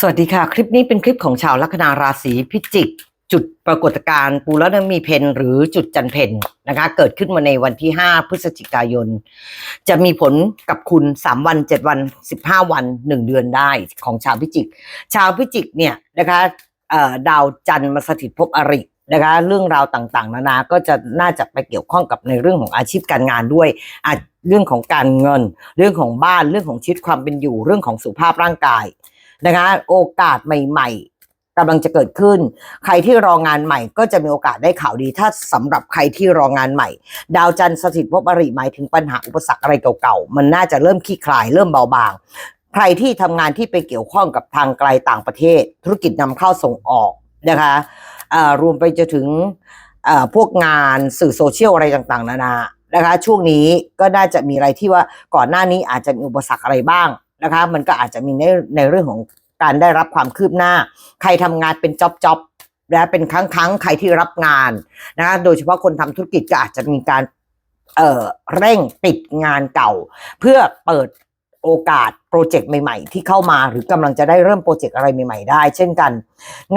สวัสดีค่ะ คลิปนี้เป็นคลิปของชาวลัคนาราศีพิจิก จุดปรากฏการณ์ปูรณมีเพนหรือจุดจันเพนนะคะ เกิดขึ้นมาในวันที่ 5 พฤศจิกายน จะมีผลกับคุณ 3 วัน 7 วัน 15 วัน 1 เดือนได้ของชาวพิจิก ชาวพิจิกเนี่ยนะคะดาวจันทร์มาสถิตภพอรินะคะเรื่องราวต่างๆ นานาก็จะน่าจะไปเกี่ยวข้องกับในเรื่องของอาชีพการงานด้วยอาจเรื่องของการเงิน เรื่องของบ้านเรื่องของชีวิตความเป็นอยู่เรื่องของสุขภาพร่างกาย นะคะ โอกาสใหม่ๆกำลังจะเกิดขึ้น ใครที่รองานใหม่ก็จะมีโอกาสได้ข่าวดีถ้าสำหรับใครที่รองานใหม่ ดาวจันทร์สถิตภพอริหมายถึงปัญหาอุปสรรคอะไรเก่าๆ มันน่าจะเริ่มคลี่คลายเริ่มเบาบางใครที่ทำงานที่ไปเกี่ยวข้องกับทางไกลต่างประเทศ ธุรกิจนำเข้าส่งออกนะคะรวมไปจนถึงพวกงานสื่อโซเชียลอะไรต่างๆ นานานะคะ ช่วงนี้ก็น่าจะมีอะไรที่ว่าก่อนหน้านี้อาจจะมีอุปสรรคอะไรบ้าง นะคะมันก็อาจจะมีในในเรื่องของการได้รับความคืบหน้า ใครทำงานเป็นจ็อบจ็อบและเป็นครั้งครั้งๆใครที่รับงานนะโดยเฉพาะคนทำธุรกิจก็อาจจะมีการเอ่อเร่งปิดงานเก่า เพื่อเปิดโอกาสโปรเจกต์ใหม่ ๆ ที่เข้ามาหรือกำลังจะได้เริ่มโปรเจกต์อะไรใหม่ ๆ ได้ เช่นกัน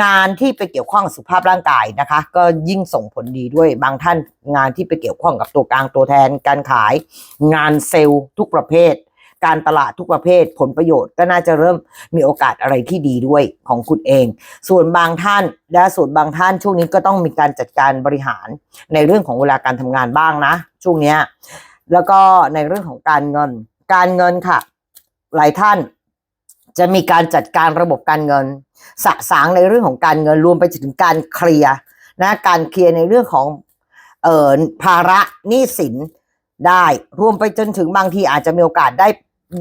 งานที่ไปเกี่ยวข้องสุขภาพร่างกายนะคะ ก็ยิ่งส่งผลดีด้วยบางท่านงานที่ไปเกี่ยวข้องกับตัวกลางตัวแทนการขาย งานเซลล์ทุกประเภท การตลาดทุกประเภทผลประโยชน์ก็น่าจะเริ่มมีโอกาสอะไรที่ดีด้วยของคุณเอง ส่วนบางท่านและส่วนบางท่านช่วงนี้ก็ต้องมีการจัดการบริหารในเรื่องของเวลาการทำงานบ้างนะ ช่วงเนี้ยแล้วก็ในเรื่องของการเงิน การเงินค่ะ หลายท่านจะมีการจัดการระบบการเงิน สะสางในเรื่องของการเงินรวมไปถึงการเคลียร์นะการเคลียร์ในเรื่องของเอ่อภาระหนี้สินได้ รวมไปจนถึงบางทีอาจจะมีโอกาสได้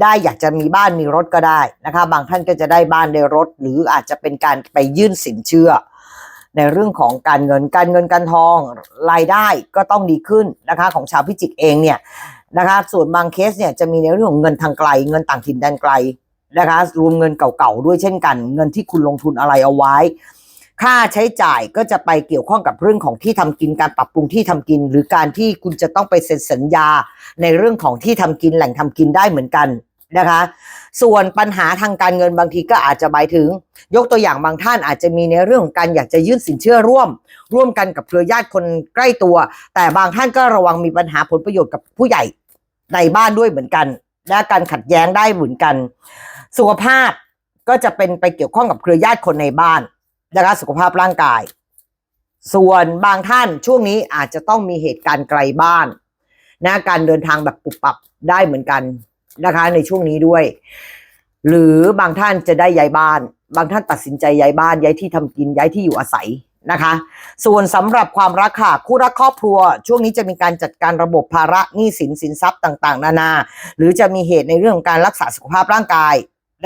ได้อยากจะมีบ้านมีรถก็ได้นะคะ บางท่านก็จะได้บ้านได้รถ หรืออาจจะเป็นการไปยื่นสินเชื่อ ในเรื่องของการเงินการเงินการทองรายได้ก็ต้องดีขึ้นนะคะ ของชาวพิจิกเองเนี่ยนะคะ ส่วนบางเคสเนี่ยจะมีในเรื่องของเงินทางไกล เงินต่างถิ่นแดนไกลนะคะ รวมเงินเก่าๆด้วยเช่นกัน เงินที่คุณลงทุนอะไรเอาไว้ ค่าใช้จ่ายก็จะไปเกี่ยวข้องกับเรื่องของที่ทำกินการปรับปรุงที่ทำกิน หรือการที่คุณจะต้องไปเซ็นสัญญาในเรื่องของที่ทำกินแหล่งทำกินได้เหมือนกันนะคะ ส่วนปัญหาทางการเงินบางทีก็อาจจะหมายถึง ยกตัวอย่างบางท่านอาจจะมีในเรื่องของการอยากจะยื่นสินเชื่อร่วม ร่วมกันกับเครือญาติคนใกล้ตัว แต่บางท่านก็ระวังมีปัญหาผลประโยชน์กับผู้ใหญ่ในบ้านด้วยเหมือนกัน และการขัดแย้งได้เหมือนกัน สุขภาพก็จะเป็นไปเกี่ยวข้องกับเครือญาติคนในบ้าน นะคะสุขภาพร่างกาย ส่วนบางท่านช่วงนี้อาจจะต้องมีเหตุการณ์ไกลบ้านนะการเดินทางแบบปุบปับได้เหมือนกันนะคะในช่วงนี้ด้วย หรือบางท่านจะได้ย้ายบ้าน บางท่านตัดสินใจย้ายบ้านย้ายที่ทำกินย้ายที่อยู่อาศัยนะคะ ส่วนสำหรับความรักค่ะคู่รักครอบครัว ช่วงนี้จะมีการจัดการระบบภาระหนี้สินสินทรัพย์ต่าง ๆ นานา หรือจะมีเหตุในเรื่องของการรักษาสุขภาพร่างกาย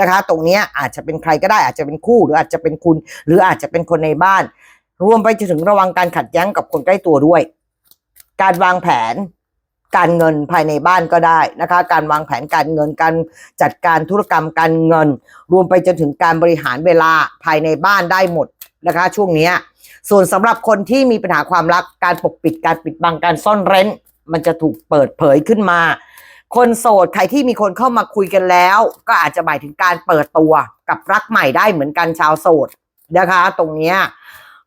นะคะ ตรงนี้อาจจะเป็นใครก็ได้อาจจะเป็นคู่หรืออาจจะเป็นคุณ หรืออาจจะเป็นคนในบ้าน รวมไปจนถึงระวังการขัดแย้งกับคนใกล้ตัวด้วย การวางแผนการเงินภายในบ้านก็ได้นะคะ การวางแผนการเงินการจัดการธุรกรรมการเงิน รวมไปจนถึงการบริหารเวลาภายในบ้านได้หมดนะคะ ช่วงนี้ส่วนสำหรับคนที่มีปัญหาความรักการปกปิดการปิดบังการซ่อนเร้น มันจะถูกเปิดเผยขึ้นมา คนโสดใครที่มีคนเข้ามาคุยกันแล้ว ก็อาจจะหมายถึงการเปิดตัวกับรักใหม่ได้เหมือนกันชาวโสดนะคะ ตรงเนี้ย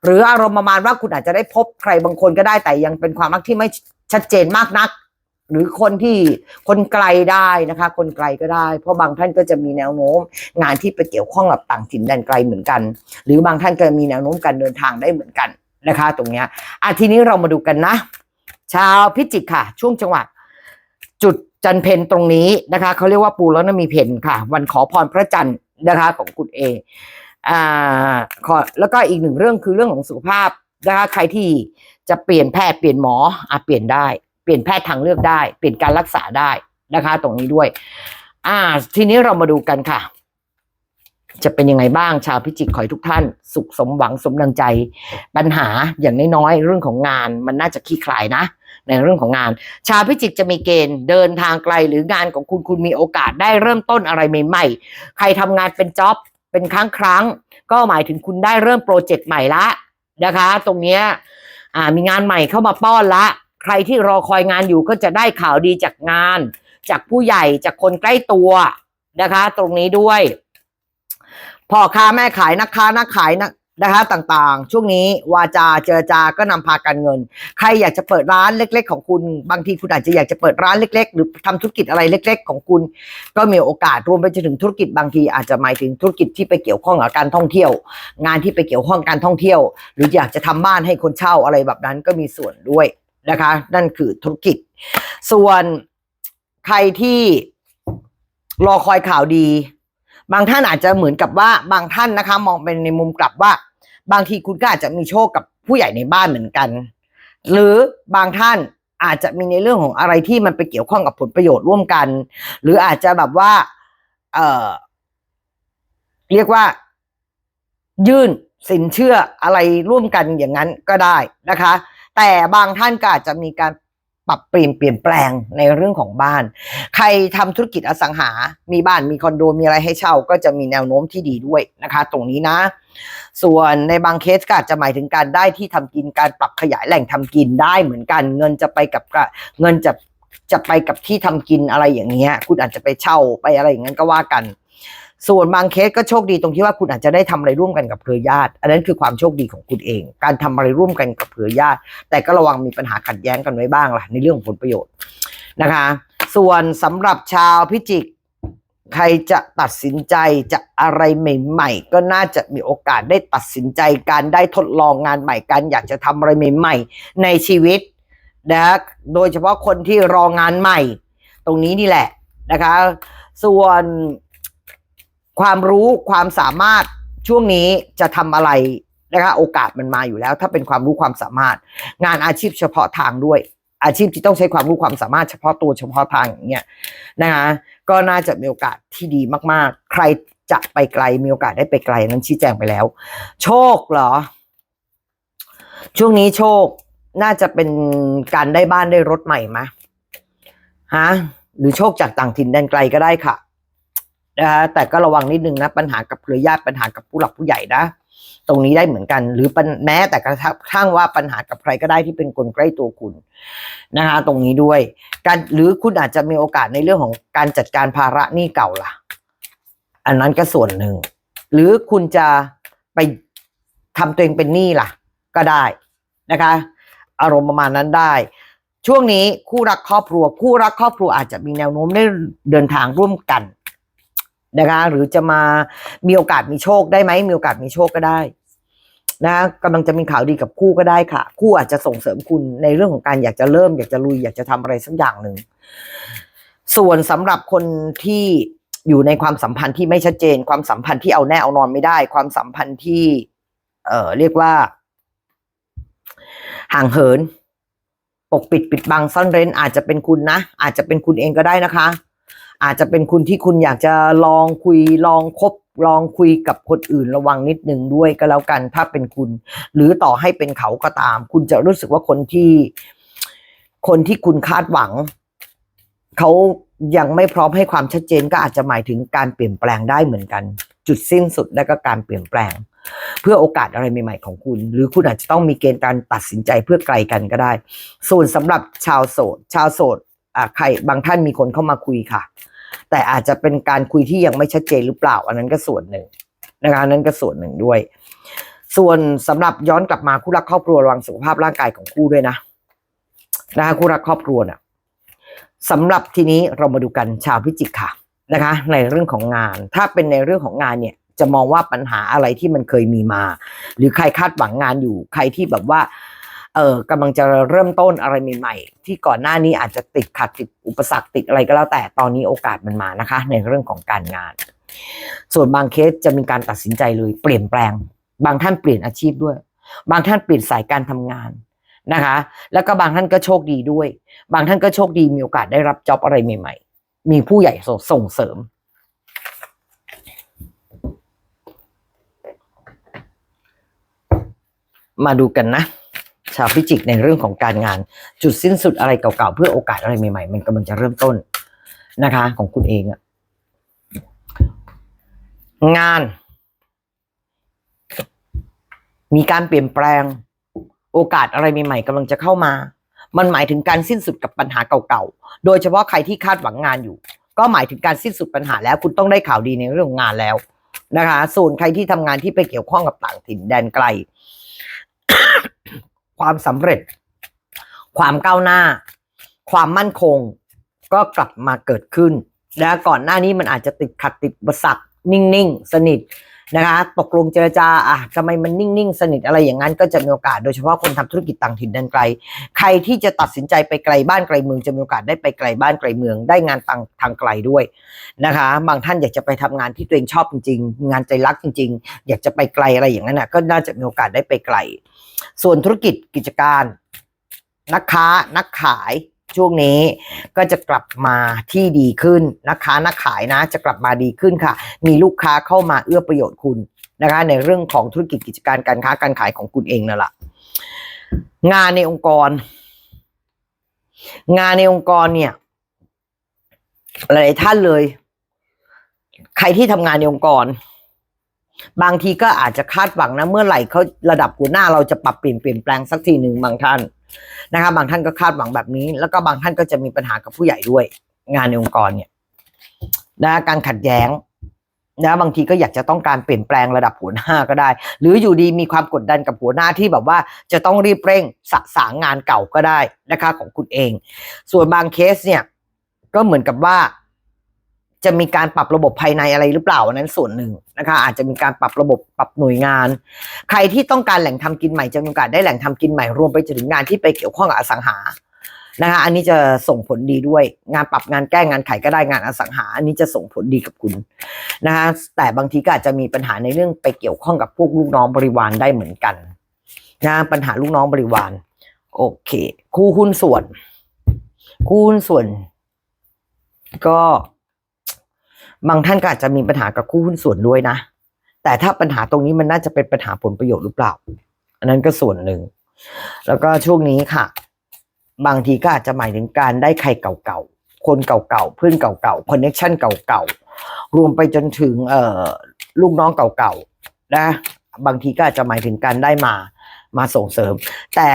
หรืออารมณ์ประมาณว่าคุณอาจจะได้พบใครบางคนก็ได้แต่ยังเป็นความรักที่ไม่ชัดเจนมากนัก หรือคนที่คนไกลได้นะคะ คนไกลก็ได้ เพราะบางท่านก็จะมีแนวโน้ม งานที่ไปเกี่ยวข้องกับต่างถิ่นแดนไกลเหมือนกัน หรือบางท่านก็มีแนวโน้มการเดินทางได้เหมือนกันนะคะ ตรงเนี้ยอะทีนี้เรามาดูกันนะ ชาวพิจิกค่ะ ช่วงจังหวะจุด จันเพนตรงนี้นะคะเขาเรียกว่าปูแล้วนะมีเพนค่ะ วันขอพรพระจันทร์นะคะของคุณเออ่าขอแล้วก็อีกหนึ่งเรื่องคือเรื่องของสุขภาพนะคะใครที่จะเปลี่ยนแพทย์เปลี่ยนหมออะเปลี่ยนได้เปลี่ยนแพทย์ทางเลือกได้ เปลี่ยนการรักษาได้นะคะ ตรงนี้ด้วย อ่า ทีนี้เรามาดูกันค่ะ จะเป็นยังไงบ้างชาวพิจิกขอให้ทุกท่าน สุขสมหวังสมดังใจ ปัญหาอย่างน้อยๆเรื่องของงานมันน่าจะคลี่คลายนะ ในเรื่องของงาน ชาวพิจิกจะมีเกณฑ์เดินทางไกลหรืองานของคุณคุณมีโอกาสได้เริ่มต้นอะไรใหม่ๆ ใครทำงานเป็นจ็อบเป็นครั้งครั้ง ก็หมายถึงคุณได้เริ่มโปรเจกต์ใหม่ละนะคะ ตรงเนี้ยมีงานใหม่เข้ามาป้อนละ ใครที่รอคอยงานอยู่ก็จะได้ข่าวดีจากงาน จากผู้ใหญ่จากคนใกล้ตัวนะคะ ตรงนี้ด้วย พ่อค้าแม่ขายนักค้านักขายนะนะคะต่างๆ ช่วงนี้วาจาเจรจาก็นำพาการเงิน ใครอยากจะเปิดร้านเล็ก ๆ ของคุณ บางทีคุณอาจจะอยากจะเปิดร้านเล็ก ๆ หรือทำธุรกิจอะไรเล็ก ๆ ของคุณ ก็มีโอกาสรวมไปจนถึงธุรกิจบางทีอาจจะหมายถึงธุรกิจที่ไปเกี่ยวข้องกับการท่องเที่ยว งานที่ไปเกี่ยวข้องการท่องเที่ยว หรืออยากจะทำบ้านให้คนเช่าอะไรแบบนั้นก็มีส่วนด้วยนะคะ นั่นคือธุรกิจ ส่วนใครที่รอคอยข่าวดี บางท่านอาจจะเหมือนกับว่าบางท่านนะคะ มองเป็นในมุมกลับว่า บางทีคุณก็อาจจะมีโชคกับผู้ใหญ่ในบ้านเหมือนกัน หรือบางท่านอาจจะมีในเรื่องของอะไรที่มันไปเกี่ยวข้องกับผลประโยชน์ร่วมกัน หรืออาจจะแบบว่า เอ่อเรียกว่า ยื่นสินเชื่ออะไรร่วมกันอย่างนั้นก็ได้นะคะ แต่บางท่านก็อาจจะมีการ ปรับเปลี่ยนเปลี่ยนแปลงในเรื่องของบ้าน ใครทำธุรกิจอสังหา มีบ้านมีคอนโดมีอะไรให้เช่า ก็จะมีแนวโน้มที่ดีด้วยนะคะ ตรงนี้นะ ส่วนในบางเคสก็อาจจะหมายถึงการได้ที่ทำกินการปรับขยายแหล่งทำกินได้เหมือนกัน เงินจะไปกับเงินจะจะไปกับที่ทำกินอะไรอย่างเงี้ย คุณอาจจะไปเช่าไปอะไรอย่างนั้นก็ว่ากัน ส่วนบางเคสก็โชคดีตรงที่ว่าคุณอาจจะได้ทำอะไรร่วมกันกับเครือญาติ อันนั้นคือความโชคดีของคุณเอง การทำอะไรร่วมกันกับเครือญาติ แต่ก็ระวังมีปัญหาขัดแย้งกันไว้บ้างล่ะในเรื่องของผลประโยชน์นะคะ ส่วนสำหรับชาวพิจิกใครจะตัดสินใจจะอะไรใหม่ ๆ ก็น่าจะมีโอกาสได้ตัดสินใจการได้ทดลองงานใหม่การอยากจะทำอะไรใหม่ ๆ ในชีวิตนะโดยเฉพาะคนที่รองานใหม่ ตรงนี้นี่แหละนะคะ ส่วน ความรู้ความสามารถช่วงนี้จะทำอะไรนะคะโอกาสมันมาอยู่แล้ว ถ้าเป็นความรู้ความสามารถ งานอาชีพเฉพาะทางด้วย อาชีพที่ต้องใช้ความรู้ความสามารถเฉพาะตัวเฉพาะทางอย่างเงี้ยนะคะก็น่าจะมีโอกาสที่ดีมากๆ ใครจะไปไกลมีโอกาสได้ไปไกลนั้นชี้แจงไปแล้ว โชคเหรอ ช่วงนี้โชคน่าจะเป็นการได้บ้านได้รถใหม่ไหมฮะหรือโชคจากต่างถิ่นแดนไกลก็ได้ค่ะ นะคะแต่ก็ระวังนิดนึงนะปัญหากับเครือญาติปัญหากับผู้หลักผู้ใหญ่นะ ตรงนี้ได้เหมือนกัน หรือแม้แต่กระทั่งว่าปัญหากับใครก็ได้ที่เป็นคนใกล้ตัวคุณนะคะตรงนี้ด้วย การหรือคุณอาจจะมีโอกาสในเรื่องของการจัดการภาระหนี้เก่าล่ะ อันนั้นก็ส่วนหนึ่ง หรือคุณจะไปทำตัวเองเป็นหนี้ล่ะ ก็ได้นะคะ อารมณ์ประมาณนั้นได้ช่วงนี้คู่รักครอบครัว คู่รักครอบครัวอาจจะมีแนวโน้มได้เดินทางร่วมกัน นะคะ หรือจะมามีโอกาสมีโชคได้ไหมมีโอกาสมีโชคก็ได้นะกำลังจะมีข่าวดีกับคู่ก็ได้ค่ะ คู่อาจจะส่งเสริมคุณในเรื่องของการอยากจะเริ่ม อยากจะลุยอยากจะทำอะไรสักอย่างหนึ่งส่วนสำหรับคนที่อยู่ในความสัมพันธ์ที่ไม่ชัดเจน ความสัมพันธ์ที่เอาแน่เอานอนไม่ได้ ความสัมพันธ์ที่ เอ่อเรียกว่า ห่างเหิน ปกปิดปิดบังซ่อนเร้นอาจจะเป็นคุณนะอาจจะเป็นคุณเองก็ได้นะคะ อาจจะเป็นคุณที่คุณอยากจะลองคุยลองคบลองคุยกับคนอื่นระวังนิดนึงด้วยก็แล้วกันถ้าเป็นคุณ หรือต่อให้เป็นเขาก็ตาม คุณจะรู้สึกว่าคนที่ คนที่คุณคาดหวัง เขายังไม่พร้อมให้ความชัดเจนก็อาจจะหมายถึงการเปลี่ยนแปลงได้เหมือนกัน จุดสิ้นสุดและก็การเปลี่ยนแปลง เพื่อโอกาสอะไรใหม่ ๆ ของคุณ หรือคุณอาจจะต้องมีเกณฑ์การตัดสินใจเพื่อไกลกันก็ได้ ส่วนสำหรับชาวโสด ชาวโสด ใครบางท่านมีคนเข้ามาคุยค่ะ แต่อาจจะเป็นการคุยที่ยังไม่ชัดเจนหรือเปล่า อันนั้นก็ส่วนหนึ่งนะคะนั้นก็ส่วนหนึ่งด้วย ส่วนสำหรับย้อนกลับมาคู่รักครอบครัวระวังสุขภาพร่างกายของคู่ด้วยนะนะคะคู่รักครอบครัวน่ะสำหรับทีนี้เรามาดูกันชาวพิจิกค่ะนะคะ ในเรื่องของงาน ถ้าเป็นในเรื่องของงานเนี่ยจะมองว่าปัญหาอะไรที่มันเคยมีมา หรือใครคาดหวังงานอยู่ ใครที่แบบว่า เออกำลังจะเริ่มต้นอะไรใหม่ๆ ที่ก่อนหน้านี้อาจจะติดขัดติดอุปสรรคติดอะไรก็แล้วแต่ตอนนี้โอกาสมันมานะคะ ในเรื่องของการงาน ส่วนบางเคสจะมีการตัดสินใจเลยเปลี่ยนแปลง บางท่านเปลี่ยนอาชีพด้วย บางท่านเปลี่ยนสายการทำงานนะคะ แล้วก็บางท่านก็โชคดีด้วย บางท่านก็โชคดีมีโอกาสได้รับจ็อบอะไรใหม่ ๆ มีผู้ใหญ่ส่งเสริมมาดูกันนะ ชาวพิจิกในเรื่องของการงาน จุดสิ้นสุดอะไรเก่าๆ เพื่อโอกาสอะไรใหม่ๆ มันกำลังจะเริ่มต้นนะคะ ของคุณเองอะงาน มีการเปลี่ยนแปลง โอกาสอะไรใหม่ๆกำลังจะเข้ามา มันหมายถึงการสิ้นสุดกับปัญหาเก่าๆ โดยเฉพาะใครที่คาดหวังงานอยู่ ก็หมายถึงการสิ้นสุดปัญหาแล้ว คุณต้องได้ข่าวดีในเรื่องของงานแล้วนะคะส่วนใครที่ทำงานที่ไปเกี่ยวข้องกับต่างถิ่นแดนไกล ความสำเร็จ ความก้าวหน้า ความมั่นคง ก็กลับมาเกิดขึ้นนะก่อนหน้านี้มันอาจจะติดขัดติดอุปสรรคนิ่งๆ สนิทนะคะ ตกลงเจรจาอะทำไมมันนิ่งๆ สนิทอะไรอย่างนั้นก็จะมีโอกาส โดยเฉพาะคนทำธุรกิจต่างถิ่นแดนไกล ใครที่จะตัดสินใจไปไกลบ้านไกลเมืองจะมีโอกาสได้ไปไกลบ้านไกลเมือง ได้งานทางทางไกลด้วยนะคะ บางท่านอยากจะไปทำงานที่ตัวเองชอบจริง ๆ งานใจรักจริง ๆ อยากจะไปไกลอะไรอย่างนั้นนะก็น่าจะมีโอกาสได้ไปไกล ส่วนธุรกิจกิจการ นักค้านักขายช่วงนี้ก็จะกลับมาที่ดีขึ้นนักค้านักขายนะจะกลับมาดีขึ้นค่ะ มีลูกค้าเข้ามาเอื้อประโยชน์คุณนะคะ ในเรื่องของธุรกิจกิจการการค้าการขายของคุณเองนั่นแหละงานในองค์กร งานในองค์กรเนี่ยหลายท่านเลย ใครที่ทำงานในองค์กร บางทีก็อาจจะคาดหวังนะเมื่อไหร่เขาระดับหัวหน้าเราจะปรับเปลี่ยนเปลี่ยนแปลงสักทีหนึ่งบางท่านนะคะบางท่านก็คาดหวังแบบนี้ แล้วก็บางท่านก็จะมีปัญหากับผู้ใหญ่ด้วย งานในองค์กรเนี่ยนะการขัดแย้งนะบางทีก็อยากจะต้องการเปลี่ยนแปลงระดับหัวหน้าก็ได้ หรืออยู่ดีมีความกดดันกับหัวหน้าที่แบบว่าจะต้องรีบเร่งสะสางงานเก่าก็ได้นะคะของคุณเอง ส่วนบางเคสเนี่ยก็เหมือนกับว่า จะมีการปรับระบบภายในอะไรหรือเปล่าอันนั้นส่วนหนึ่งนะคะ อาจจะมีการปรับระบบปรับหน่วยงาน ใครที่ต้องการแหล่งทำกินใหม่จะมีโอกาสได้แหล่งทำกินใหม่รวมไปจนถึงงานที่ไปเกี่ยวข้องกับอสังหานะคะอันนี้จะส่งผลดีด้วย งานปรับงานแก้งานขายก็ได้งานอสังหา อันนี้จะส่งผลดีกับคุณนะคะแต่บางทีก็อาจจะมีปัญหาในเรื่องไปเกี่ยวข้องกับพวกลูกน้องบริวารได้เหมือนกันนะปัญหาลูกน้องบริวาร โอเค คู่หุ้นส่วน คู่หุ้นส่วน ก็ บางท่านก็อาจจะมีปัญหากับคู่หุ้นส่วนด้วยนะ แต่ถ้าปัญหาตรงนี้มันน่าจะเป็นปัญหาผลประโยชน์หรือเปล่า อันนั้นก็ส่วนหนึ่ง แล้วก็ช่วงนี้ค่ะ บางทีก็อาจจะหมายถึงการได้ใครเก่าๆ คนเก่าๆ เพื่อนเก่าๆ คอนเน็ชันเก่าๆ รวมไปจนถึงเอ่อลูกน้องเก่าๆ นะ บางทีก็อาจจะหมายถึงการได้มา มาส่งเสริม แต่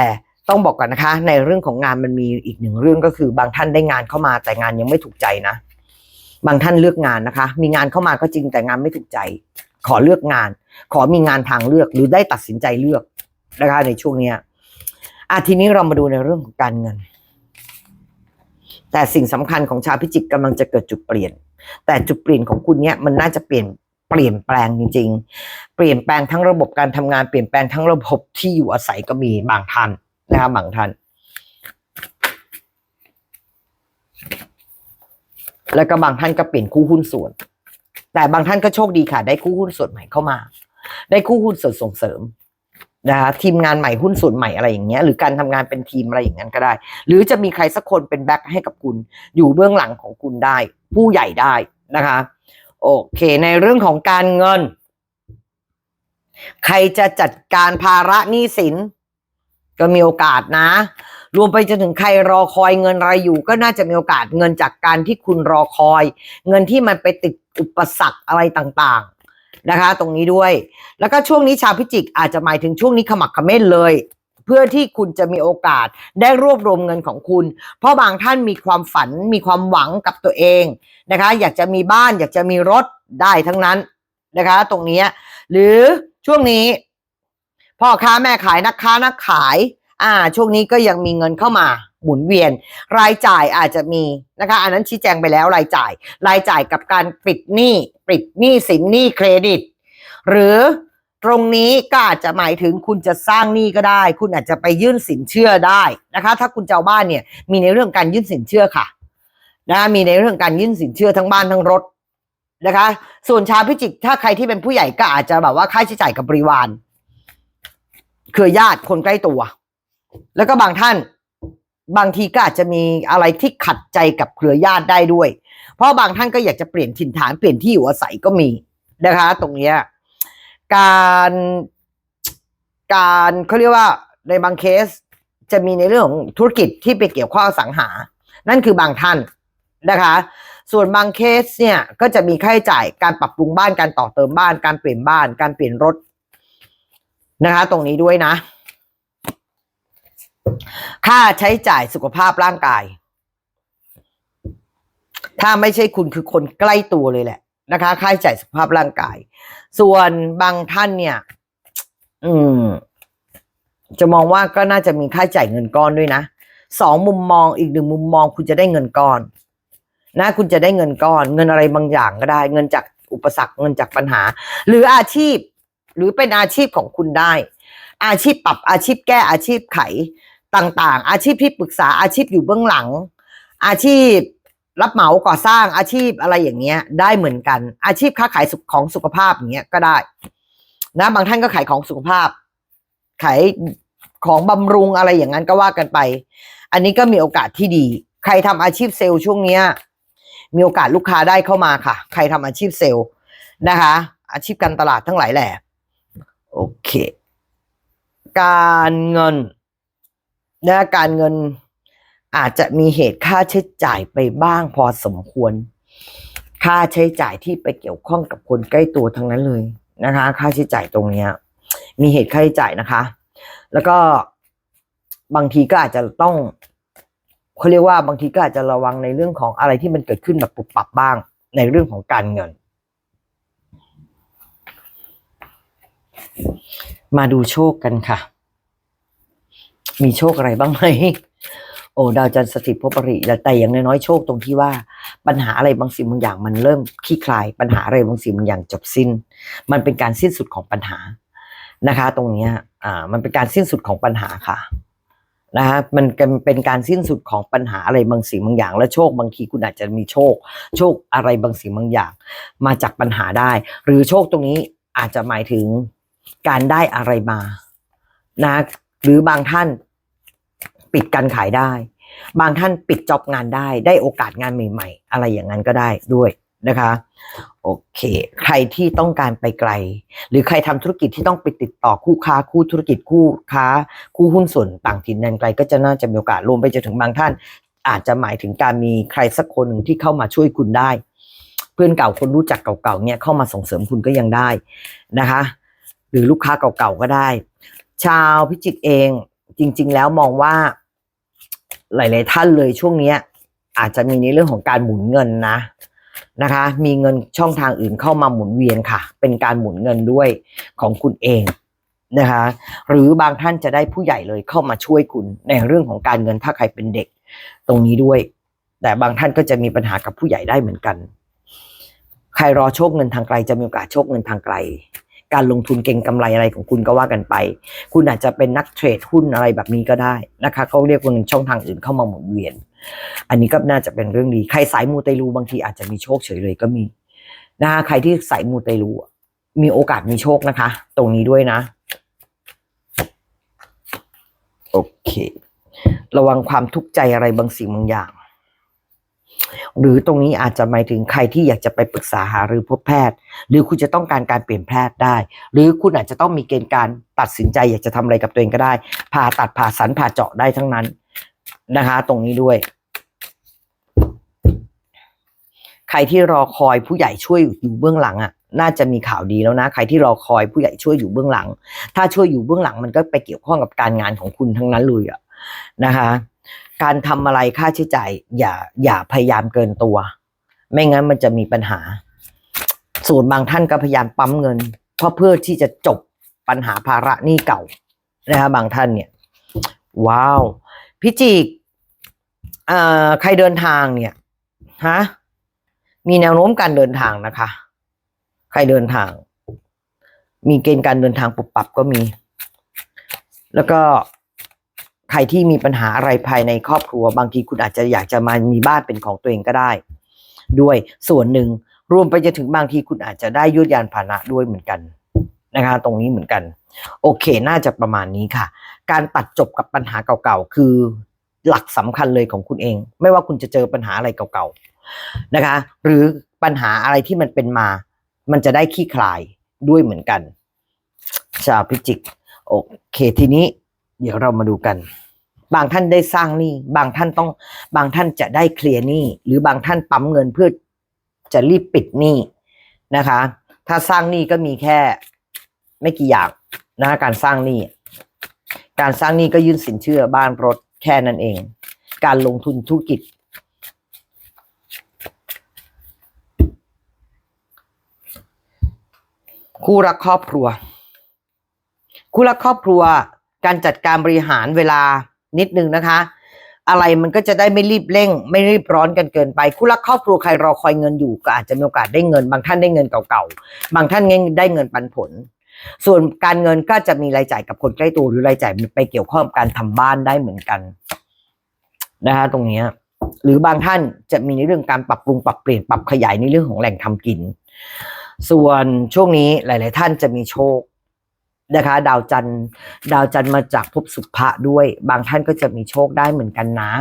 ต้องบอกก่อนนะคะ ในเรื่องของงานมันมีอีกหนึ่งเรื่องก็คือบางท่านได้งานเข้ามาแต่งานยังไม่ถูกใจนะ บางท่านเลือกงานนะคะ มีงานเข้ามาก็จริงแต่งานไม่ถูกใจ ขอเลือกงาน ขอมีงานทางเลือกหรือได้ตัดสินใจเลือกนะคะในช่วงเนี้ยอะทีนี้เรามาดูในเรื่องของการเงิน แต่สิ่งสำคัญของชาวพิจิกกำลังจะเกิดจุดเปลี่ยน แต่จุดเปลี่ยนของคุณเนี้ยมันน่าจะเปลี่ยนเปลี่ยนแปลงจริง ๆ เปลี่ยนแปลงทั้งระบบการทำงานเปลี่ยนแปลงทั้งระบบที่อยู่อาศัยก็มีบางท่านนะคะบางท่าน แล้วก็บางท่านก็เปลี่ยนคู่หุ้นส่วน แต่บางท่านก็โชคดีค่ะ ได้คู่หุ้นส่วนใหม่เข้ามา ได้คู่หุ้นส่วนส่งเสริมนะคะทีมงานใหม่หุ้นส่วนใหม่อะไรอย่างเงี้ยหรือการทำงานเป็นทีมอะไรอย่างนั้นก็ได้ หรือจะมีใครสักคนเป็นแบ็คให้กับคุณ อยู่เบื้องหลังของคุณได้ ผู้ใหญ่ได้นะคะ โอเค ในเรื่องของการเงิน ใครจะจัดการภาระหนี้สิน ก็มีโอกาสนะ รวมไปจนถึงใครรอคอยเงินอะไรอยู่ ก็น่าจะมีโอกาสเงินจากการที่คุณรอคอย เงินที่มันไปติดอุปสรรคอะไรต่างๆนะคะ ตรงนี้ด้วย แล้วก็ช่วงนี้ชาวพิจิกอาจจะหมายถึงช่วงนี้ขมักเขม้นเลยเพื่อที่คุณจะมีโอกาสได้รวบรวมเงินของคุณ เพราะบางท่านมีความฝันมีความหวังกับตัวเองนะคะ อยากจะมีบ้าน อยากจะมีรถได้ทั้งนั้นนะคะ ตรงนี้ หรือช่วงนี้พ่อค้าแม่ขายนักค้านักขาย อ่า ช่วงนี้ก็ยังมีเงินเข้ามาหมุนเวียน รายจ่ายอาจจะมีนะคะ อันนั้นชี้แจงไปแล้วรายจ่าย รายจ่ายกับการปิดหนี้ปิดหนี้สินหนี้เครดิต หรือตรงนี้ก็อาจจะหมายถึงคุณจะสร้างหนี้ก็ได้ คุณอาจจะไปยื่นสินเชื่อได้นะคะ ถ้าคุณเจ้าบ้านเนี่ยมีในเรื่องการยื่นสินเชื่อค่ะนะมีในเรื่องการยื่นสินเชื่อทั้งบ้านทั้งรถนะคะ ส่วนชาวพิจิกถ้าใครที่เป็นผู้ใหญ่ก็อาจจะแบบว่าค่าใช้จ่ายกับบริวารเครือญาติคนใกล้ตัว แล้วก็บางท่านบางทีก็อาจจะมีอะไรที่ขัดใจกับเครือญาติได้ด้วย เพราะบางท่านก็อยากจะเปลี่ยนถิ่นฐานเปลี่ยนที่อยู่อาศัยก็มีนะคะ ตรงเนี้ยการการเขาเรียกว่าในบางเคสจะมีในเรื่องของธุรกิจที่ไปเกี่ยวข้องสังหา นั่นคือบางท่านนะคะ ส่วนบางเคสเนี่ยก็จะมีค่าใช้จ่ายการปรับปรุงบ้านการต่อเติมบ้าน การเปลี่ยนบ้าน การเปลี่ยนรถนะคะ ตรงนี้ด้วยนะ ค่าใช้จ่ายสุขภาพร่างกาย ถ้าไม่ใช่คุณคือคนใกล้ตัวเลยแหละนะคะ ค่าใช้จ่ายสุขภาพร่างกาย ส่วนบางท่านเนี่ย อืม จะมองว่าก็น่าจะมีค่าใช้จ่ายเงินก้อนด้วยนะสองมุมมองอีกหนึ่งมุมมองคุณจะได้เงินก้อน นะ คุณจะได้เงินก้อน เงินอะไรบางอย่างก็ได้ เงินจากอุปสรรคเงินจากปัญหา หรืออาชีพ หรือเป็นอาชีพของคุณได้ อาชีพปรับอาชีพแก้อาชีพไข ต่างๆ อาชีพที่ปรึกษาอาชีพอยู่เบื้องหลัง อาชีพรับเหมาก่อสร้างอาชีพอะไรอย่างเงี้ย ได้เหมือนกัน อาชีพค้าขายขของสุขภาพอย่างเงี้ยก็ได้นะบางท่านก็ขายของสุขภาพ ขายของบำรุงอะไรอย่างนั้นก็ว่ากันไป อันนี้ก็มีโอกาสที่ดี ใครทำอาชีพเซลล์ช่วงเนี้ย มีโอกาสลูกค้าได้เข้ามาค่ะ ใครทำอาชีพเซลล์นะคะ อาชีพการตลาดทั้งหลายแหละ โอเค การเงิน นะการเงินอาจจะมีเหตุค่าใช้จ่ายไปบ้างพอสมควร ค่าใช้จ่ายที่ไปเกี่ยวข้องกับคนใกล้ตัวทั้งนั้นเลยนะคะ ค่าใช้จ่ายตรงเนี้ย มีเหตุค่าใช้จ่ายนะคะ แล้วก็บางทีก็อาจจะต้องเขาเรียกว่าบางทีก็อาจจะระวังในเรื่องของอะไรที่มันเกิดขึ้นแบบปุบปับบ้าง ในเรื่องของการเงิน มาดูโชคกันค่ะ มีโชคอะไรบ้างไหมโอ้ดาวจันทร์สถิตภพริแต่อย่างน้อยๆโชคตรงที่ว่า ปัญหาอะไรบางสิ่งบางอย่างมันเริ่มคลี่คลาย ปัญหาอะไรบางสิ่งบางอย่างจบสิ้น มันเป็นการสิ้นสุดของปัญหานะคะ ตรงเนี้ยอ่ามันเป็นการสิ้นสุดของปัญหาค่ะนะคะมันเป็นการสิ้นสุดของปัญหาอะไรบางสิ่งบางอย่าง และโชคบางทีคุณอาจจะมีโชค โชคอะไรบางสิ่งบางอย่าง มาจากปัญหาได้ หรือโชคตรงนี้อาจจะหมายถึงการได้อะไรมานะหรือบางท่าน ปิดการขายได้ บางท่านปิดจ็อบงานได้ ได้โอกาสงานใหม่ๆ อะไรอย่างนั้นก็ได้ด้วยนะคะ โอเค ใครที่ต้องการไปไกล หรือใครทำธุรกิจที่ต้องไปติดต่อคู่ค้าคู่ธุรกิจคู่ค้า คู่หุ้นส่วนต่างถิ่นแดนไกล ก็จะน่าจะมีโอกาสรวมไปจนถึงบางท่าน อาจจะหมายถึงการมีใครสักคนหนึ่งที่เข้ามาช่วยคุณได้ เพื่อนเก่าคนรู้จักเก่าๆเนี่ยเข้ามาส่งเสริมคุณก็ยังได้นะคะ หรือลูกค้าเก่าๆก็ได้ ชาวพิจิกเองจริง ๆ แล้วมองว่า หลาย ๆ ท่านเลยช่วงนี้อาจจะมีในเรื่องของการหมุนเงินนะนะคะ มีเงินช่องทางอื่นเข้ามาหมุนเวียนค่ะ เป็นการหมุนเงินด้วยของคุณเองนะคะ หรือบางท่านจะได้ผู้ใหญ่เลยเข้ามาช่วยคุณในเรื่องของการเงินถ้าใครเป็นเด็กตรงนี้ด้วย แต่บางท่านก็จะมีปัญหากับผู้ใหญ่ได้เหมือนกัน ใครรอโชคเงินทางไกลจะมีโอกาสโชคเงินทางไกล การลงทุนเก่งกำไรอะไรของคุณก็ว่ากันไป คุณอาจจะเป็นนักเทรดหุ้นอะไรแบบนี้ก็ได้นะคะเขาเรียกว่าเงินช่องทางอื่นเข้ามาหมุนเวียน อันนี้ก็น่าจะเป็นเรื่องดี ใครสายมูเตลูบางทีอาจจะมีโชคเฉยเลยก็มีนะคะใครที่สายมูเตลูมีโอกาสมีโชคนะคะ ตรงนี้ด้วยนะ โอเค ระวังความทุกข์ใจอะไรบางสิ่งบางอย่าง หรือตรงนี้อาจจะหมายถึงใครที่อยากจะไปปรึกษาหารือพบแพทย์ หรือคุณจะต้องการการเปลี่ยนแพทย์ได้ หรือคุณอาจจะต้องมีเกณฑ์การตัดสินใจ อยากจะทำอะไรกับตัวเองก็ได้ ผ่าตัดผ่าสันผ่าเจาะได้ทั้งนั้นนะคะ ตรงนี้ด้วย ใครที่รอคอยผู้ใหญ่ช่วยอยู่เบื้องหลังอะน่าจะมีข่าวดีแล้วนะ ใครที่รอคอยผู้ใหญ่ช่วยอยู่เบื้องหลัง ถ้าช่วยอยู่เบื้องหลังมันก็ไปเกี่ยวข้องกับการงานของคุณทั้งนั้นเลยอะนะคะ การทำอะไรค่าใช้จ่ายอย่าอย่าพยายามเกินตัว ไม่งั้นมันจะมีปัญหา ส่วนบางท่านก็พยายามปั๊มเงิน เพราะเพื่อที่จะจบปัญหาภาระหนี้เก่านะคะบางท่านเนี่ย ว้าวพิจิกเอ่อใครเดินทางเนี่ยฮะมีแนวโน้มการเดินทางนะคะ ใครเดินทาง มีเกณฑ์การเดินทางปรับปรับก็มี แล้วก็ ใครที่มีปัญหาอะไรภายในครอบครัว บางทีคุณอาจจะอยากจะมามีบ้านเป็นของตัวเองก็ได้ ด้วยส่วนหนึ่งรวมไปจะถึงบางทีคุณอาจจะได้ยุดยานพาหนะด้วยเหมือนกันนะคะ ตรงนี้เหมือนกัน โอเค น่าจะประมาณนี้ค่ะ การตัดจบกับปัญหาเก่าๆ คือหลักสำคัญเลยของคุณเอง ไม่ว่าคุณจะเจอปัญหาอะไรเก่าๆนะคะ หรือปัญหาอะไรที่มันเป็นมา มันจะได้ขี้คลายด้วยเหมือนกันชาวพิจิก โอเคทีนี้ เดี๋ยวเรามาดูกัน บางท่านได้สร้างหนี้ บางท่านต้อง บางท่านจะได้เคลียร์หนี้ หรือบางท่านปั๊มเงินเพื่อจะรีบปิดหนี้นะคะ ถ้าสร้างหนี้ก็มีแค่ไม่กี่อย่างนะการสร้างหนี้ การสร้างหนี้ก็ยื่นสินเชื่อบ้านรถแค่นั้นเอง การลงทุนธุรกิจคคู่รักครอบครัว คู่รักครอบครัว การจัดการบริหารเวลานิดนึงนะคะ อะไรมันก็จะได้ไม่รีบเร่ง ไม่รีบร้อนกันเกินไปคู่รักครอบครัวใครรอคอยเงินอยู่ก็อาจจะมีโอกาสได้เงิน บางท่านได้เงินเก่าๆบางท่านได้เงินปันผล ส่วนการเงินก็จะมีรายจ่ายกับคนใกล้ตัวหรือรายจ่ายไปเกี่ยวข้องกับการทำบ้านได้เหมือนกันนะคะตรงนี้หรือบางท่านจะมีในเรื่องการปรับปรุงปรับเปลี่ยนปรับขยายในเรื่องของแหล่งทำกิน ส่วนช่วงนี้หลาย ๆ ท่านจะมีโชค นะคะ ดาวจันทร์ดาวจันทร์มาจากภพสุภะด้วย บางท่านก็จะมีโชคได้เหมือนกันนะ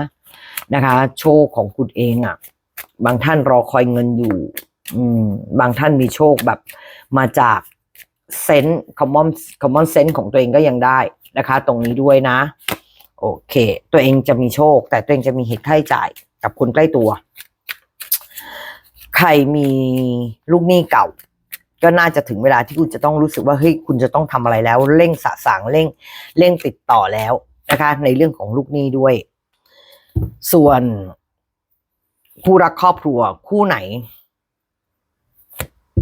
นะคะ โชคของคุณเองอะ่ะ บางท่านรอคอยเงินอยู่ อืม บางท่านมีโชคแบบมาจากเซนส์คอมมอนคอมมอนเซนส์ของตัวเองก็ยังได้นะคะ ตรงนี้ด้วยนะ โอเค ตัวเองจะมีโชค แต่ตัวเองจะมีเหตุค่าใช้จ่ายกับคนใกล้ตัว ใครมีลูกหนี้เก่า ก็น่าจะถึงเวลาที่คุณจะต้องรู้สึกว่าเฮ้ยคุณจะต้องทำอะไรแล้ว เร่งสะสางเร่งเร่งติดต่อแล้วนะคะ ในเรื่องของลูกหนี้ด้วย ส่วนคู่รักครอบครัวคู่ไหน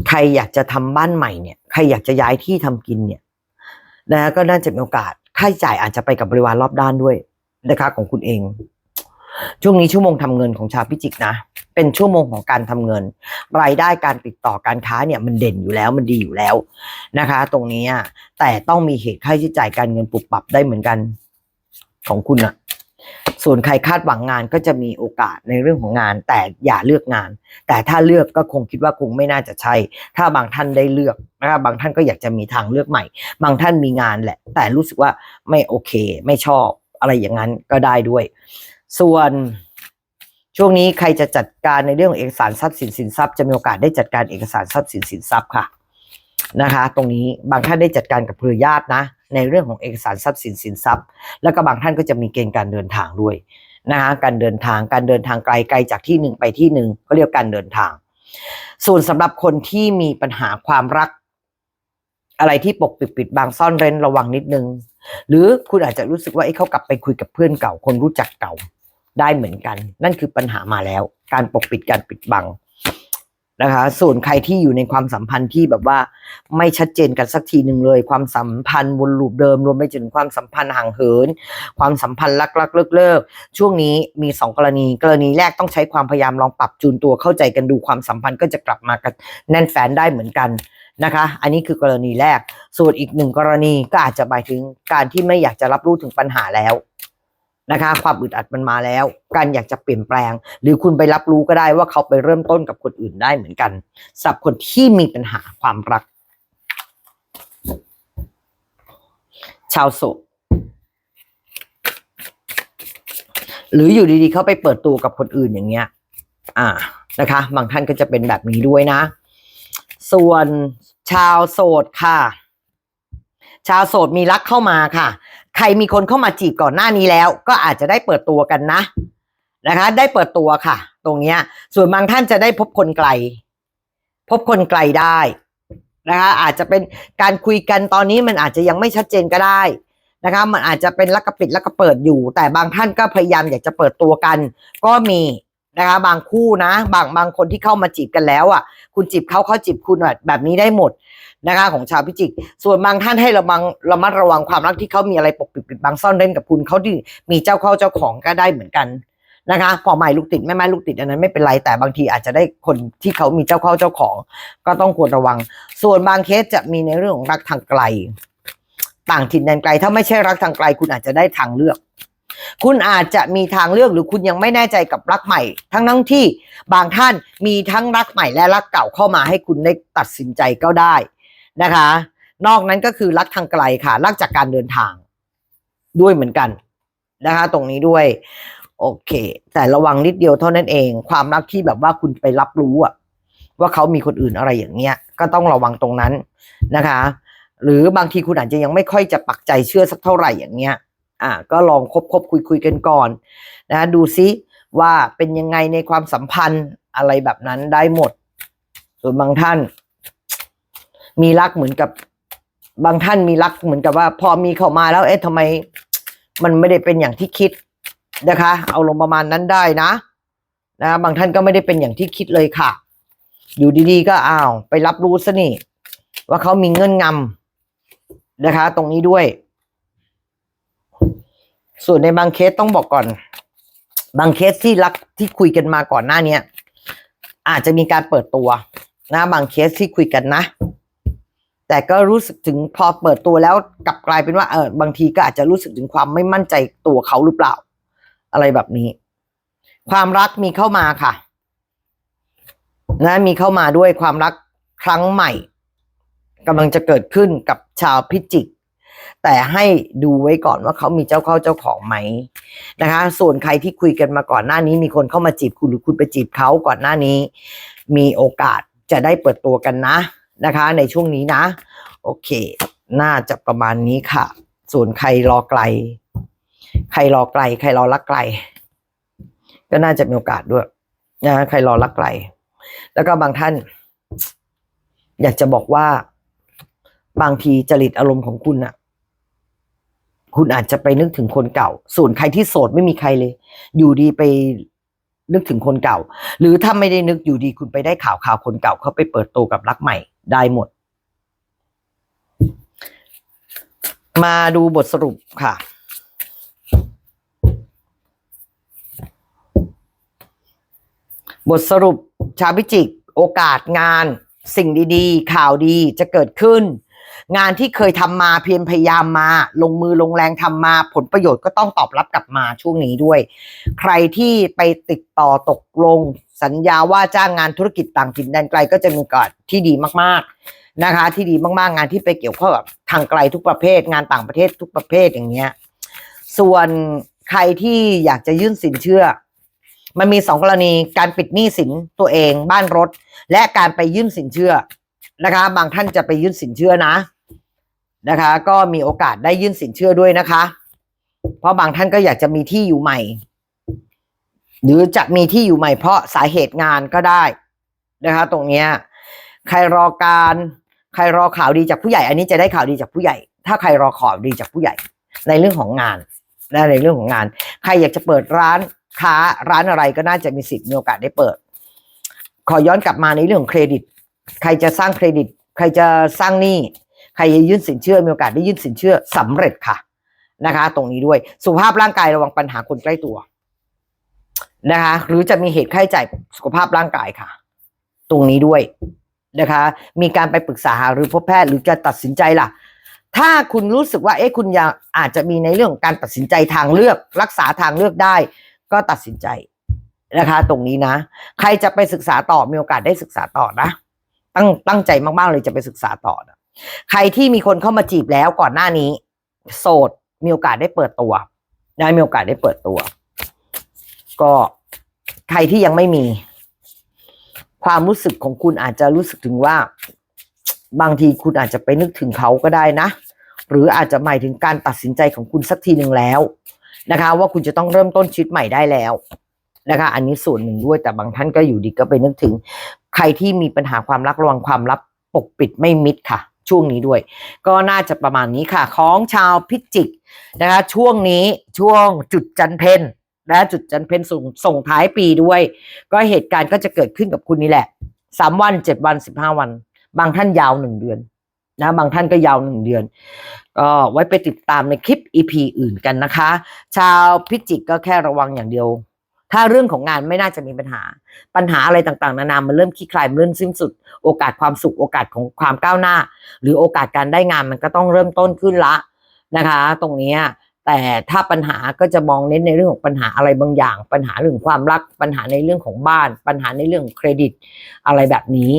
ใครอยากจะทำบ้านใหม่เนี่ยใครอยากจะย้ายที่ทำกินเนี่ยนะก็น่าจะมีโอกาสค่าใช้จ่ายอาจจะไปกับบริวารรอบด้านด้วยนะคะของคุณเอง ช่วงนี้ชั่วโมงทำเงินของชาวพิจิกนะ เป็นชั่วโมงของการทำเงิน รายได้การติดต่อการค้าเนี่ยมันเด่นอยู่แล้วมันดีอยู่แล้วนะคะ ตรงนี้อะแต่ต้องมีเหตุค่าใช้จ่ายการเงินปรับปรับได้เหมือนกันของคุณอะส่วนใครคาดหวังงานก็จะมีโอกาสในเรื่องของงาน แต่อย่าเลือกงาน แต่ถ้าเลือกก็คงคิดว่าคงไม่น่าจะใช่ ถ้าบางท่านได้เลือกนะครับบางท่านก็อยากจะมีทางเลือกใหม่ บางท่านมีงานแหละ แต่รู้สึกว่าไม่โอเค ไม่ชอบอะไรอย่างนั้นก็ได้ด้วย ส่วน ช่วงนี้ใครจะจัดการในเรื่องของเอกสารทรัพย์สินสินทรัพย์จะมีโอกาสได้จัดการเอกสารทรัพย์สินสินทรัพย์ค่ะนะคะ ตรงนี้บางท่านได้จัดการกับเครือญาตินะ ในเรื่องของเอกสารทรัพย์สินสินทรัพย์ แล้วก็บางท่านก็จะมีเกณฑ์การเดินทางด้วยนะคะการเดินทางการเดินทางไกลไกลจากที่หนึ่งไปที่หนึ่งก็เรียกการเดินทาง ส่วนสำหรับคนที่มีปัญหาความรัก อะไรที่ปกปิดปิดบางซ่อนเร้นระวังนิดนึง หรือคุณอาจจะรู้สึกว่าไอ้เขากลับไปคุยกับเพื่อนเก่าคนรู้จักเก่า ได้เหมือนกัน นั่นคือปัญหามาแล้ว การปกปิดการปิดบังนะคะ ส่วนใครที่อยู่ในความสัมพันธ์ที่แบบว่าไม่ชัดเจนกันสักทีหนึ่งเลย ความสัมพันธ์วนลูปเดิมรวมไปถึงความสัมพันธ์ห่างเหิน ความสัมพันธ์รักรักเลิกเลิกช่วงนี้มีสองกรณี กรณีแรกต้องใช้ความพยายามลองปรับจูนตัวเข้าใจกันดูความสัมพันธ์ก็จะกลับมากันแน่นแฟนได้เหมือนกันนะคะ อันนี้คือกรณีแรก ส่วนอีกหนึ่งกรณีก็อาจจะหมายถึงการที่ไม่อยากจะรับรู้ถึงปัญหาแล้ว นะคะ ความอึดอัดมันมาแล้ว การอยากจะเปลี่ยนแปลง หรือคุณไปรับรู้ก็ได้ว่าเขาไปเริ่มต้นกับคนอื่นได้เหมือนกันสำหรับคนที่มีปัญหาความรัก ชาวโสดหรืออยู่ดีๆเขาไปเปิดตัวกับคนอื่นอย่างเงี้ย อ่านะคะ บางท่านก็จะเป็นแบบนี้ด้วยนะ ส่วนชาวโสดค่ะ ชาวโสดมีรักเข้ามาค่ะ รมีคนเข้ามาจีบก่อนหน้านี้แล้ว ก็อาจจะได้เปิดตัวกันนะ นะคะ ได้เปิดตัวค่ะ ตรงเนี้ย ส่วนบางท่านจะได้พบคนไกล พบคนไกลได้นะคะ อาจจะเป็นการคุยกันตอนนี้มันอาจจะยังไม่ชัดเจนก็ได้นะคะ มันอาจจะเป็นลักกระปิดลักกระเปิดอยู่ แต่บางท่านก็พยายามอยากจะเปิดตัวกัน ก็มีนะคะบางคู่นะ บางบางคนที่เข้ามาจีบกันแล้วอะ คุณจีบเขาเขาจีบคุณแบบแบบนี้ได้หมด นะคะของชาวพิจิก ส่วนบางท่านให้ระวังระมัดระวังความรักที่เขามีอะไรปกปิดปิดบังซ่อนเร้นกับคุณเขาที่มีเจ้าเข้าเจ้าของก็ได้เหมือนกันนะคะพอไม่ลูกติดไม่ไม่ลูกติดอันนั้นไม่เป็นไรแต่บางทีอาจจะได้คนที่เขามีเจ้าเข้าเจ้าของ ก็ต้องควรระวัง ส่วนบางเคสจะมีในเรื่องของรักทางไกล ต่างถิ่นแดนไกล ถ้าไม่ใช่รักทางไกล คุณอาจจะได้ทางเลือก คุณอาจจะมีทางเลือกหรือคุณยังไม่แน่ใจกับรักใหม่ ทั้งทั้งที่บางท่านมีทั้งรักใหม่และรักเก่าเข้ามาให้คุณได้ตัดสินใจก็ได้ นะคะ นอกนั้นก็คือรักทางไกลค่ะ รักจากการเดินทาง ด้วยเหมือนกันนะคะ ตรงนี้ด้วย โอเค แต่ระวังนิดเดียวเท่านั้นเอง ความรักที่แบบว่าคุณไปรับรู้อะว่าเขามีคนอื่นอะไรอย่างเงี้ย ก็ต้องระวังตรงนั้นนะคะ หรือบางทีคุณอาจจะยังไม่ค่อยจะปักใจเชื่อสักเท่าไหร่อย่างเงี้ย อ่า ก็ลองคบคบคุยคุยกันก่อนนะดูซิว่าเป็นยังไงในความสัมพันธ์อะไรแบบนั้นได้หมด ส่วนบางท่าน มีรักเหมือนกับบางท่านมีรักเหมือนกับว่า พอมีเข้ามาแล้วเอ๊ะทำไม มันไม่ได้เป็นอย่างที่คิดนะคะ เอาลงประมาณนั้นได้นะ นะ บางท่านก็ไม่ได้เป็นอย่างที่คิดเลยค่ะ อยู่ดีๆ ก็อ้าว ไปรับรู้ซะนี่ ว่าเขามีเงื่อนงำนะคะ ตรงนี้ด้วย ส่วนในบางเคสต้องบอกก่อน บางเคสที่รักที่คุยกันมาก่อนหน้าเนี้ยอาจจะมีการเปิดตัวนะ บางเคสที่คุยกันนะ แต่ก็รู้สึกถึงพอเปิดตัวแล้วกลับกลายเป็นว่าเออบางทีก็อาจจะรู้สึกถึงความไม่มั่นใจตัวเขาหรือเปล่า อะไรแบบนี้ ความรักมีเข้ามาค่ะ นะมีเข้ามาด้วยความรักครั้งใหม่กำลังจะเกิดขึ้นกับชาวพิจิก แต่ให้ดูไว้ก่อนว่าเขามีเจ้าเข้าเจ้าของไหมนะคะ ส่วนใครที่คุยกันมาก่อนหน้านี้ มีคนเข้ามาจีบคุณหรือคุณไปจีบเขาก่อนหน้านี้ มีโอกาสจะได้เปิดตัวกันนะ นะคะ ในช่วงนี้นะ โอเค น่าจะประมาณนี้ค่ะ ส่วนใครรอไกล ใครรอไกล ใครรอรักไกล ก็น่าจะมีโอกาสด้วยนะใครรอรักไกล แล้วก็บางท่าน อยากจะบอกว่า บางทีจริตอารมณ์ของคุณน่ะคุณอาจจะไปนึกถึงคนเก่า ส่วนใครที่โสดไม่มีใครเลย อยู่ดีไปนึกถึงคนเก่า หรือถ้าไม่ได้นึกอยู่ดีคุณไปได้ข่าวข่าวคนเก่าเขาไปเปิดตัวกับรักใหม่ ได้หมด มาดูบทสรุปค่ะ บทสรุปชาวพิจิก โอกาสงาน สิ่งดีๆ ข่าวดีจะเกิดขึ้น งานที่เคยทำมาเพียรพยายามมา ลงมือลงแรงทำมาผลประโยชน์ก็ต้องตอบรับกลับมาช่วงนี้ด้วย ใครที่ไปติดต่อตกลง สัญญาว่าจ้างงานธุรกิจต่างถิ่นแดนไกลก็จะมีโอกาสที่ดีมากๆนะคะ ที่ดีมากๆงานที่ไปเกี่ยวข้องกับทางไกลทุกประเภท งานต่างประเทศทุกประเภทอย่างเงี้ยส่วนใครที่อยากจะยื่นสินเชื่อ มันมีสองกรณีการปิดหนี้สินตัวเองบ้านรถ และการไปยื่นสินเชื่อนะคะ บางท่านจะไปยื่นสินเชื่อนะ นะคะ ก็มีโอกาสได้ยื่นสินเชื่อด้วยนะคะ เพราะบางท่านก็อยากจะมีที่อยู่ใหม่ หรือจะมีที่อยู่ใหม่เพราะสาเหตุงานก็ได้นะคะ ตรงเนี้ยใครรอการใครรอข่าวดีจากผู้ใหญ่ อันนี้จะได้ข่าวดีจากผู้ใหญ่ ถ้าใครรอข่าวดีจากผู้ใหญ่ ในเรื่องของงานและในเรื่องของงาน ใครอยากจะเปิดร้านค้าร้านอะไรก็น่าจะมีสิทธิ์มีโอกาสได้เปิด ขอย้อนกลับมาในเรื่องของเครดิต ใครจะสร้างเครดิต ใครจะสร้างหนี้ ใครยื่นสินเชื่อมีโอกาสได้ยื่นสินเชื่อสำเร็จค่ะนะคะ ตรงนี้ด้วยสุขภาพร่างกายระวังปัญหาคนใกล้ตัวนะคะ หรือจะมีเหตุไข้จ่ายสุขภาพร่างกายค่ะ ตรงนี้ด้วยนะคะ มีการไปปรึกษาหารือพบแพทย์หรือจะตัดสินใจล่ะ ถ้าคุณรู้สึกว่าเอ๊ะคุณอยากอาจจะมีในเรื่องของการตัดสินใจทางเลือก รักษาทางเลือกได้ ก็ตัดสินใจนะคะ ตรงนี้นะ ใครจะไปศึกษาต่อมีโอกาสได้ศึกษาต่อนะ ตั้งตั้งใจมากๆเลยจะไปศึกษาต่อนะ ใครที่มีคนเข้ามาจีบแล้วก่อนหน้านี้ โสดมีโอกาสได้เปิดตัว ได้มีโอกาสได้เปิดตัว ก็ใครที่ยังไม่มี ความรู้สึกของคุณอาจจะรู้สึกถึงว่า บางทีคุณอาจจะไปนึกถึงเขาก็ได้นะ หรืออาจจะหมายถึงการตัดสินใจของคุณสักทีหนึ่งแล้วนะคะ ว่าคุณจะต้องเริ่มต้นชีวิตใหม่ได้แล้วนะคะ อันนี้ส่วนหนึ่งด้วยแต่บางท่านก็อยู่ดีก็ไปนึกถึง ใครที่มีปัญหาความรักระวังความลับปกปิดไม่มิดค่ะ ช่วงนี้ด้วย ก็น่าจะประมาณนี้ค่ะ ของชาวพิจิกนะคะ ช่วงนี้ช่วงจุดจันเพนและจุดจันเพนส่งส่งท้ายปีด้วย ก็เหตุการณ์ก็จะเกิดขึ้นกับคุณนี่แหละสามวันเจ็ดวันสิบห้าวัน บางท่านยาวหนึ่งเดือนนะบางท่านก็ยาวหนึ่งเดือนก็ไว้ไปติดตามในคลิป EP อื่นกันนะคะ ชาวพิจิกก็แค่ระวังอย่างเดียว ถ้าเรื่องของงานไม่น่าจะมีปัญหา ปัญหาอะไรต่างๆ นานามันเริ่มคลี่คลายมันเริ่มสิ้นสุด โอกาสความสุขโอกาสของความก้าวหน้า หรือโอกาสการได้งานมันก็ต้องเริ่มต้นขึ้นละนะคะ ตรงนี้แต่ถ้าปัญหาก็จะมองเน้นในเรื่องของปัญหาอะไรบางอย่าง ปัญหาเรื่องความรักปัญหาในเรื่องของบ้าน ปัญหาในเรื่องของเครดิตอะไรแบบนี้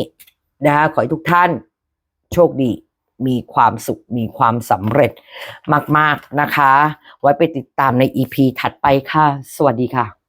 นะคะขอให้ทุกท่านโชคดีมีความสุขมีความสำเร็จมาก ๆ นะคะ ไว้ไปติดตามใน EP ถัดไปค่ะ สวัสดีค่ะ